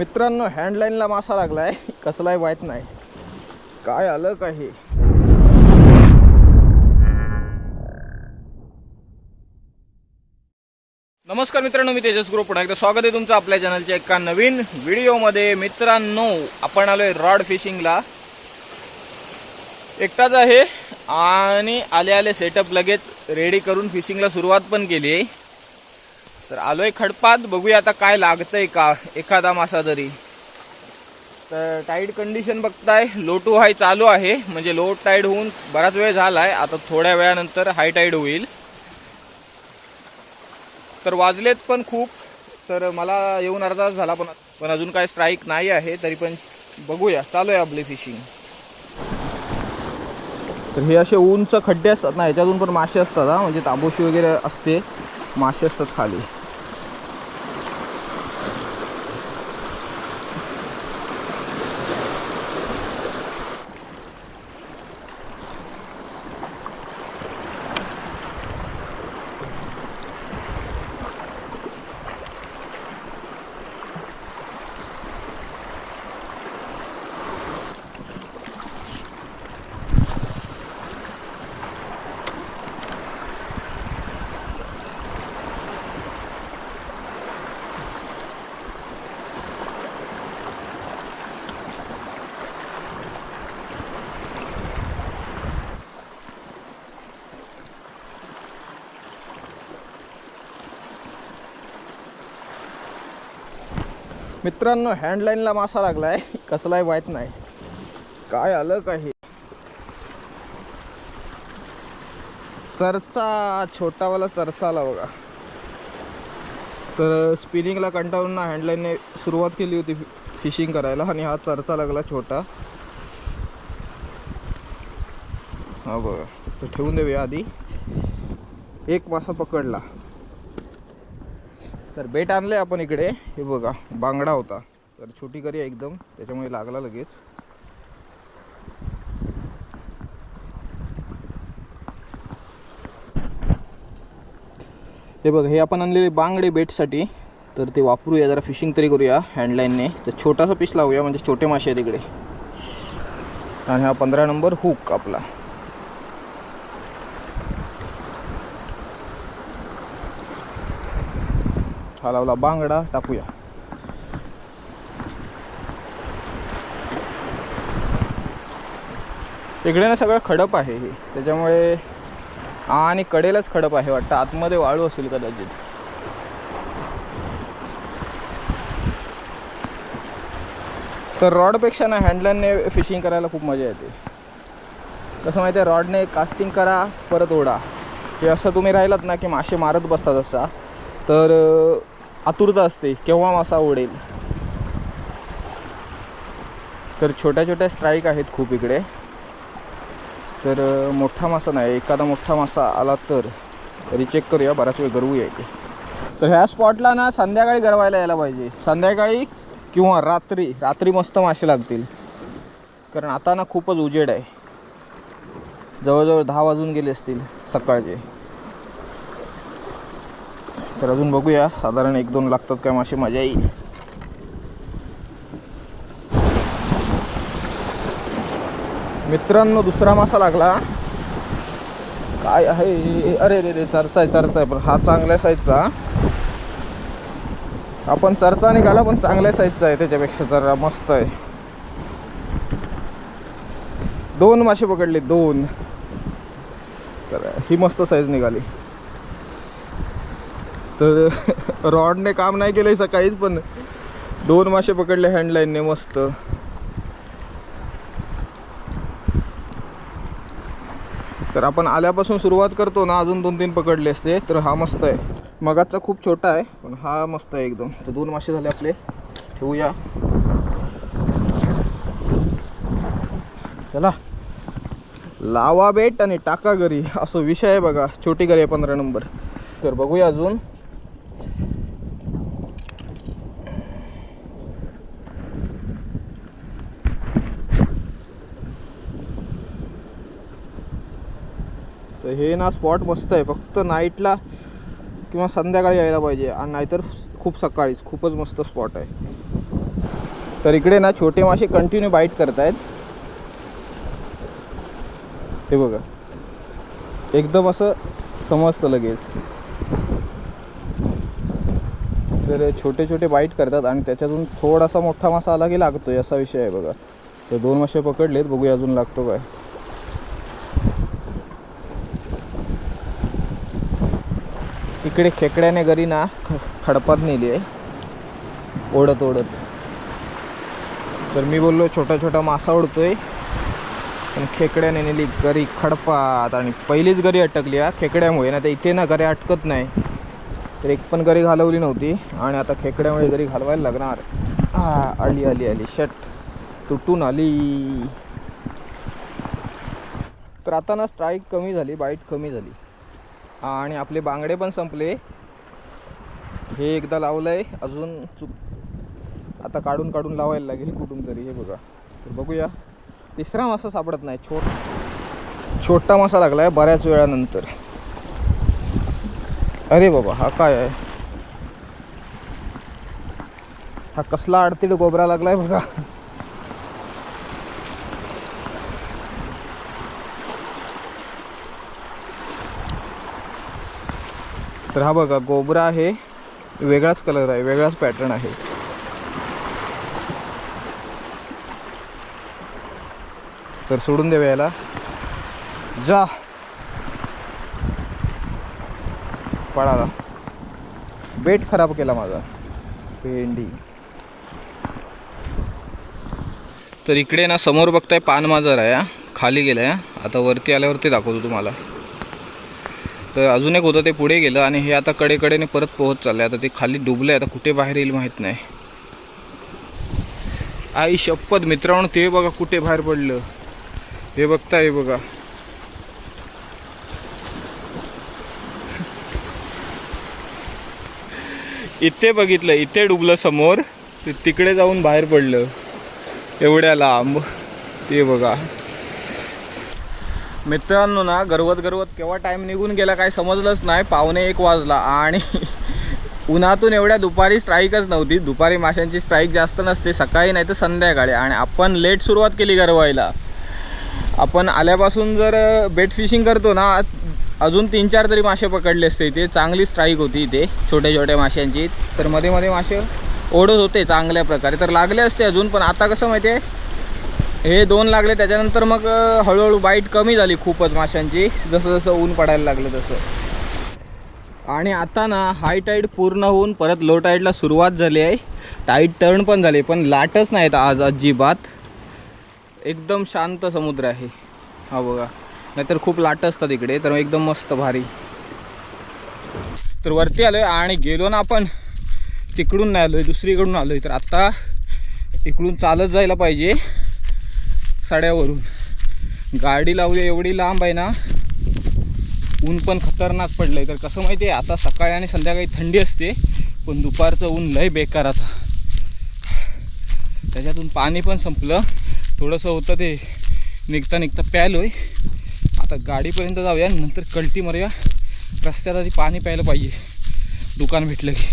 मित्रांनो हँडलाईनला मासा लागलाय. कसलाही वाईट नाही. काय आलं का हे? नमस्कार मित्रांनो मी तेजस ग्रुप. पुन्हा एकदा स्वागत आहे तुमचं आपल्या चॅनलच्या एका नवीन व्हिडिओमध्ये मित्रांनो आपण आलोय रॉड फिशिंगला एकटाच आहे आणि आले आले सेटअप लगेच रेडी करून फिशिंगला सुरुवात पण केली आहे. तर आलोय खडपात. बघूया आता काय लागतंय का एखादा मासा जरी. तर टाईड कंडिशन बघताय. लो टू हाय चालू आहे. म्हणजे लो टाईड होऊन बराच वेळ झाला आहे आता थोड्या वेळानंतर हाय टाईड होईल. तर वाजलेत पण खूप. तर मला येऊन अर्धा तास झाला पण पण अजून काय स्ट्राईक नाही आहे. तरी पण बघूया. चालू आहे आपली फिशिंग तर हे असे उंच खड्डे असतात ना ह्याच्यातून पण मासे असतात हा. म्हणजे ताबोशी वगैरे असते. मासे असतात खाली. मित्रांनो हँडलाईनला मासा लागलाय. कसलाही माहीत नाही. काय आलं काही चरचा छोटावाला चरचा आला बघा. तर स्पिनिंगला कंटाळून ना हँडलाईनने सुरुवात केली होती फिशिंग करायला आणि हा चरचा लागला छोटा. हा बघा तर ठेवून देऊया आधी. एक मासा पकडला. तर बेट आणले आपण इकडे. हे बघा बांगडा होता. तर छोटी करी एकदम त्याच्यामुळे लागला लगेच. हे बघा हे आपण आणलेले बांगडे बेटसाठी. तर ते वापरूया जरा फिशिंग तरी करूया हँडलाईनने तर छोटासा पीस लावूया म्हणजे छोटे मासे आहेत इकडे. आणि हा पंधरा नंबर हुक आपला. हा लावला बांगडा टाकूया. इकडे ना सगळं खडप आहे हे. त्याच्यामुळे आणि कडेलाच खडप आहे वाटतं. आतमध्ये वाळू असेल कदाचित. तर रॉडपेक्षा ना हँडलाईनने फिशिंग करायला खूप मजा येते. कसं माहिती आहे रॉडने कास्टिंग करा परत ओढा. हे असं तुम्ही राहिलात ना की मासे मारत बसतात असा. तर आतुरता असते केव्हा मासा ओढेल. तर छोट्या छोट्या स्ट्राईक आहेत खूप इकडे. तर मोठा मासा नाही एखादा मोठा मासा आला तर रिचेक करूया बराच वेळ गरवूया इथे तर ह्या स्पॉटला ना संध्याकाळी गरवायला यायला पाहिजे. संध्याकाळी किंवा रात्री रात्री मस्त मासे लागतील. कारण आता ना खूपच उजेड आहे. जवळजवळ दहा वाजून गेले असतील सकाळचे. तर अजून बघूया. साधारण एक दोन लागतात काय मासे मजा येईल. मित्रांनो दुसरा मासा लागला. काय आहे? अरे रे रे चरचा आहे चरचा आहे पण हा चांगल्या साईजचा आपण चरचा निघाला पण चांगल्या साईजचा आहे त्याच्यापेक्षा जरा मस्त आहे. दोन मासे पकडले दोन. तर ही मस्त साईज निघाली. तर रॉडने काम नाही केलंय सकाळीच पण दोन मासे पकडले हँडलाईनने मस्त. तर आपण आल्यापासून सुरुवात करतो ना अजून दोन तीन पकडले असते तर हा मस्त आहे. मगाचा खूप छोटा आहे पण हा मस्त आहे एकदम. तर दोन मासे झाले आपले. ठेवूया. चला. लावा बेट आणि टाका घरी. असं विषय आहे बघा. छोटी घरी आहे पंधरा नंबर. तर बघूया अजून. हे ना स्पॉट मस्त आहे. फक्त नाईटला किंवा संध्याकाळी यायला पाहिजे. आणि नाहीतर खूप सकाळीच. खूपच मस्त स्पॉट आहे. तर इकडे ना छोटे मासे कंटिन्यू बाईट करत आहेत हे बघा. एकदम असं समजतं लगेच. तर छोटे छोटे बाईट करतात आणि त्याच्यातून थोडासा मोठा मासा आला की लागतोय असा विषय आहे बघा. तर दोन मासे पकडलेत. बघूया अजून लागतो काय. इकडे खेकड्याने घरी ना ख- खडपात नेली आहे. ओढत ओढत. तर मी बोललो छोटा छोटा मासा ओढतोय. पण खेकड्याने नेली गरी खडपात आणि पहिलीच गरी अटकली हा. खेकड्यामुळे. ना तर इथे ना गरी अटकत नाही. तर एक पण गरी घालवली नव्हती. आणि आता खेकड्यामुळे गरी घालवायला लागणार. हा आली आली आली. शट. तुटून आली. तर आता ना स्ट्राईक कमी झाली. बाईट कमी झाली. आणि आपले बांगडे पण संपले. हे एकदा लावलंय. अजून चुक आता काढून काढून लावायला लागेल कुठून तरी. हे बघा. तर बघूया. तिसरा मासा सापडत नाही. छोट छोटा मासा लागलाय बऱ्याच वेळानंतर. अरे बाबा हा काय आहे? हा कसला अडतीड गोबरा लागलाय बघा. तर हा बघा गोबरा आहे. वेगळाच कलर आहे वेगळाच पॅटर्न आहे. तर सोडून देऊ याला. जा. पळाला. बेट खराब केला माझा. पेंडी तर इकडे ना समोर बघताय पान माझर आहे खाली गेलाय हा. आता वरती आल्यावरती दाखवतो तुम्हाला. तर अजून एक होतं ते पुढे गेलं आणि हे आता कडेकडेने परत पोहोच चाललंय. आता ते खाली डुबलंय. आता कुठे बाहेर येईल माहीत नाही. आई शपथ मित्रांनो ते बघा कुठे बाहेर पडलं. हे बघता हे बघा. इथे बघितलं इथे डुबलं समोर. ते तिकडे जाऊन बाहेर पडलं. एवढ्या लांब. ते बघा. मित्रांनो ना गरवत गरवत केव्हा टाईम निघून गेला काय समजलंच नाही. पावणे एक वाजला आणि उन्हातून एवढ्या दुपारी स्ट्राईकच नव्हती. दुपारी माशांची स्ट्राईक जास्त नसते सकाळी नाही तर संध्याकाळी. आणि आपण लेट सुरुवात केली गरवायला. आपण आल्यापासून जर बेट फिशिंग करतो ना अजून तीन चार तरी मासे पकडले असते इथे. चांगली स्ट्राईक होती इथे छोट्या छोट्या माशांची. तर मध्ये मध्ये मासे ओढत होते चांगल्या प्रकारे. तर लागले असते अजून पण आता कसं माहिती आहे हे दोन लागले त्याच्यानंतर मग हळूहळू बाईट कमी झाली खूपच माशांची. जसं जसं ऊन पडायला लागलं तसं. आणि आता ना हाय टाईड पूर्ण होऊन परत लो टाईडला सुरुवात झाली आहे. टाईड टर्न पण झाली पण लाटच नाहीत आज अजिबात. एकदम शांत समुद्र आहे. हा बघा. नाहीतर खूप लाट असतात इकडे तर एकदम मस्त भारी. तर वरती आलोय आणि गेलो ना आपण तिकडून नाही आलोय दुसरीकडून आलोय. तर आत्ता इकडून चालत जायला पाहिजे. साड्यावरून. गाडी लावली एवढी लांब आहे ना. ऊन पण खतरनाक पडलंय. तर कसं माहिती आहे आता सकाळी आणि संध्याकाळी थंडी असते पण दुपारचं ऊन लय बेकार आता. त्याच्यातून पाणी पण संपलं. थोडंसं होतं ते निघता निघता प्यायलोय आता गाडीपर्यंत जाऊया नंतर कल्टी मारूया. रस्त्यात आधी पाणी प्यायला पाहिजे. दुकान भेटलं की.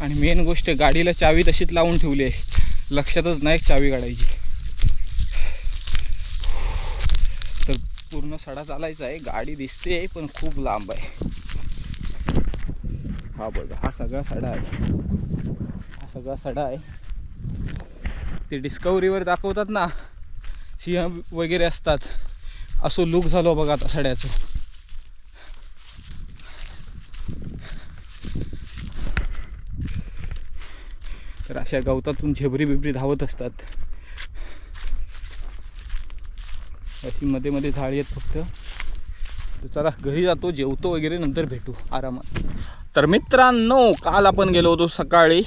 आणि मेन गोष्ट गाडीला चावी तशीच लावून ठेवली आहे. लक्षातच नाही चावी काढायची तर पूर्ण सडा चालायचा आहे. गाडी दिसते पण खूप लांब आहे. हा बघा हा सगळा सडा आहे. हा सगळा सडा आहे. ते डिस्कवरीवर दाखवतात ना सिंह वगैरे असतात. असं लुक झालो बघा आता सड्याचं. तर अशा गवतातून झेबरी बिबरी धावत असतात. अशी मध्ये मध्ये झाडी आहेत फक्त. तर चला घरी जातो जेवतो वगैरे नंतर भेटू आरामात. तर मित्रांनो काल आपण गेलो होतो सकाळी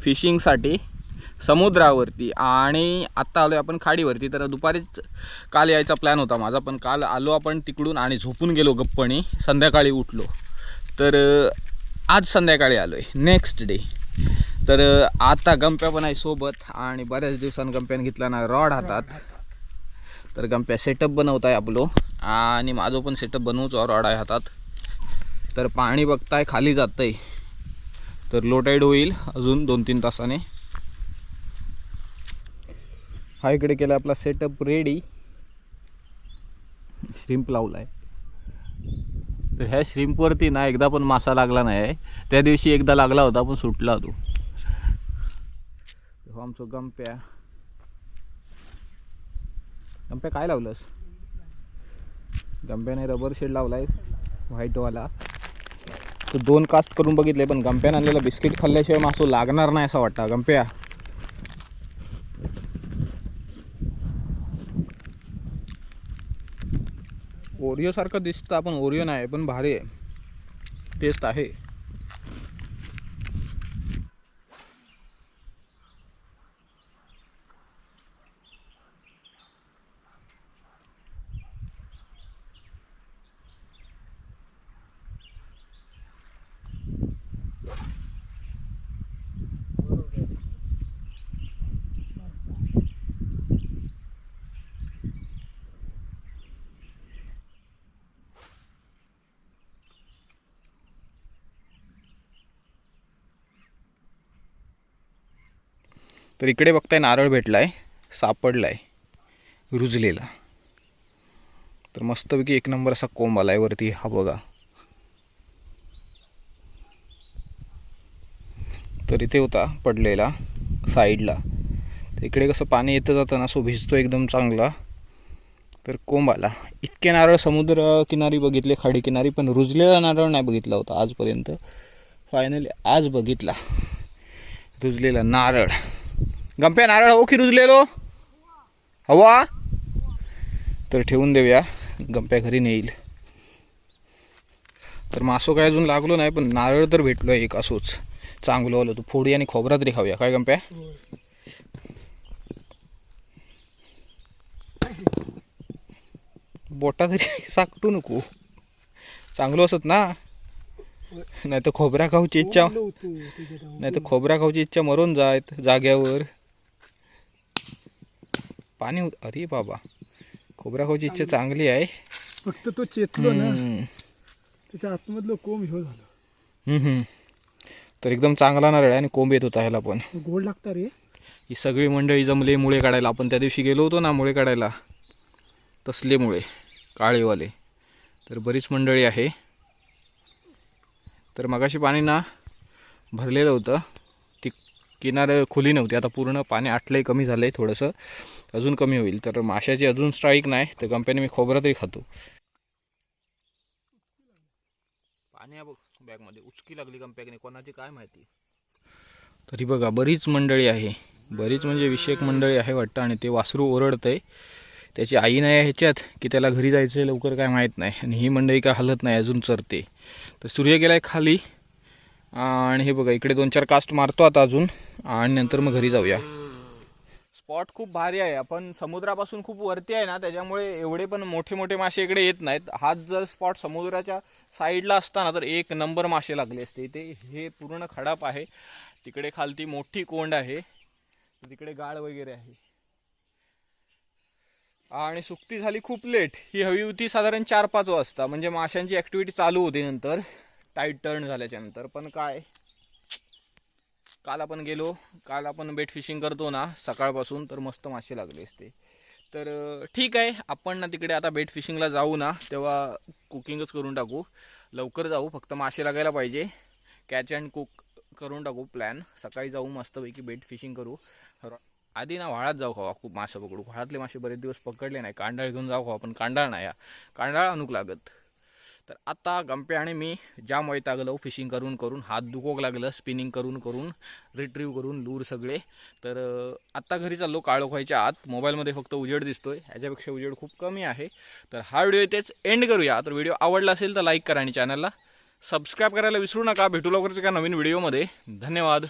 फिशिंगसाठी समुद्रावरती आणि आत्ता आलो आपण खाडीवरती. तर दुपारीच काल यायचा प्लॅन होता माझा पण काल आलो आपण तिकडून आणि झोपून गेलो गप्पणी. संध्याकाळी उठलो. तर आज संध्याकाळी आलो आहे नेक्स्ट डे तर आता गंप्या पण आहे सोबत आणि बऱ्याच दिवसांनी गंप्याने घेतला ना रॉड हातात. तर गंप्या सेटअप बनवत आहे आपलो आणि माझं पण सेटअप बनवूच रॉड आहे हातात. तर पाणी बघताय खाली जातंय. तर लो टाईड होईल अजून दोन तीन तासाने. हा इकडे केला आपला सेटअप रेडी श्रिम्प लावला आहे तर ह्या श्रिम्पवरती ना एकदा पण मासा लागला नाही त्या दिवशी एकदा लागला होता पण सुटला तो आमचं गंप्या. गंप्या काय लावलंस? गंप्याने रबर शेड लावलाय व्हाईटवाला तू दोन कास्ट करून बघितले पण गंप्याने आणलेलं बिस्किट खाल्ल्याशिवाय मासू लागणार नाही असं वाटतं गंप्या. ओरिओ सारखं दिसतं आपण ओरिओ नाही पण भारी आहे. टेस्ट आहे. तर इकडे बघताय नारळ भेटला आहे सापडला आहे रुजलेला. तर मस्तपैकी एक नंबर असा कोंब आलाय वरती हा बघा. तर इथे होता पडलेला साईडला. तर इकडे कसं पाणी येतं जातं ना सो भिजतो एकदम चांगला. तर कोंब आला. इतके नारळ समुद्र किनारी बघितले खाडी किनारी पण रुजलेला नारळ नाही बघितला होता आजपर्यंत. फायनली आज बघितला. रुजलेला नारळ. गंप्या नारळ हो रुजलेलो हवा? तर ठेवून देऊया. गंप्या घरी नेईल. तर मासो काय अजून लागलो नाही पण नारळ तर भेटलो एक असोच. चांगलं आलं तू फोडी आणि खोबरा तरी खाऊया. काय गंप्या? बोटा तरी साकटू नको. चांगलं असत ना? नाही तर खोबरा खाऊची इच्छा नाही तर खोबरा खाऊची इच्छा मरून जायत जाग्यावर. पाणी होत अरे बाबा. खोबरा खाऊची इच्छा चांगली. आहे. फक्त तो चेतलो ना. त्याच्या आतमधलं कोंब ह्यो झालं. तर एकदम चांगला नारळ आहे आणि कोंब येत होता ह्याला पण. गोड लागता रे. ही सगळी मंडळी जमले मुळे काढायला. आपण त्या दिवशी गेलो होतो ना मुळे काढायला. तसले मुळे काळेवाले. तर बरीच मंडळी आहे. तर मगाशी पाणी ना भरलेलं होतं. किनार खुली नव्हती. आता पूर्ण पाणी आटलंय कमी झालं आहे थोडंसं. अजून कमी होईल. तर माशाची अजून स्ट्राईक नाही. तर कंपनी मी खोबरं तरी खातो. पाणी आहे बघ बॅगमध्ये. उचकी लागली कंपॅकने कोणाची काय माहिती? तरी बघा बरीच मंडळी आहे. बरीच म्हणजे विषयक मंडळी आहे वाटतं. आणि ते वासरू ओरडतंय. त्याची आई नाही आहे ह्याच्यात की त्याला घरी जायचं लवकर काय माहीत नाही. आणि ही मंडळी काय हलत नाही अजून चरते. तर सूर्य गेलाय खाली. आणि हे बघा इकडे दोन चार कास्ट मारतो आता अजून. आणि नंतर मग घरी जाऊया. स्पॉट खूप भारी आहे. आपण समुद्रापासून खूप वरती आहे ना त्याच्यामुळे एवढे पण मोठे मोठे मासे इकडे येत नाहीत. हाच जर स्पॉट समुद्राच्या साईडला असता ना तर एक नंबर मासे लागले असते. इथे हे पूर्ण खडाप आहे. तिकडे खालती मोठी कोंड आहे. तिकडे गाळ वगैरे आहे. आणि सुक्ती झाली खूप लेट ही हवी होती साधारण चार पाच वाजता. म्हणजे माशांची ॲक्टिव्हिटी चालू होती नंतर. टाईट टर्न झाल्याच्यानंतर. पण काय? काल आपण गेलो. काल आपण बेट फिशिंग करतो ना सकाळपासून तर मस्त मासे लागले असते. तर ठीक आहे. आपण ना तिकडे आता बेट फिशिंगला जाऊ ना तेव्हा कुकिंगच करून टाकू. लवकर जाऊ. फक्त मासे लागायला पाहिजे. कॅच अँड कुक करून टाकू प्लॅन सकाळी जाऊ मस्तपैकी बेट फिशिंग करू. आधी ना व्हाळात जाऊ खावा. खूप मासे पकडू. व्हाळातले मासे बरेच दिवस पकडले नाही. कांडाळ घेऊन जाऊ खावा. पण कांडाळ नाही हा. कांडाळ अनुक लागत. तर आता गंपे आणि मी जाम वैतागलो फिशिंग करून करून हात दुखोक लागलं स्पिनिंग करून करून रिट्रीव करून लूर सगळे. तर आत्ता घरी चाललो काळोखायच्या आत. मोबाईलमध्ये फक्त उजेड दिसतो आहे ह्याच्यापेक्षा उजेड खूप कमी आहे. तर हा व्हिडिओ इथेच एंड करूया. तर व्हिडिओ आवडला असेल तर लाईक करा आणि चॅनलला सबस्क्राईब करायला विसरू नका. भेटू लवकरच एका नवीन व्हिडिओमध्ये धन्यवाद.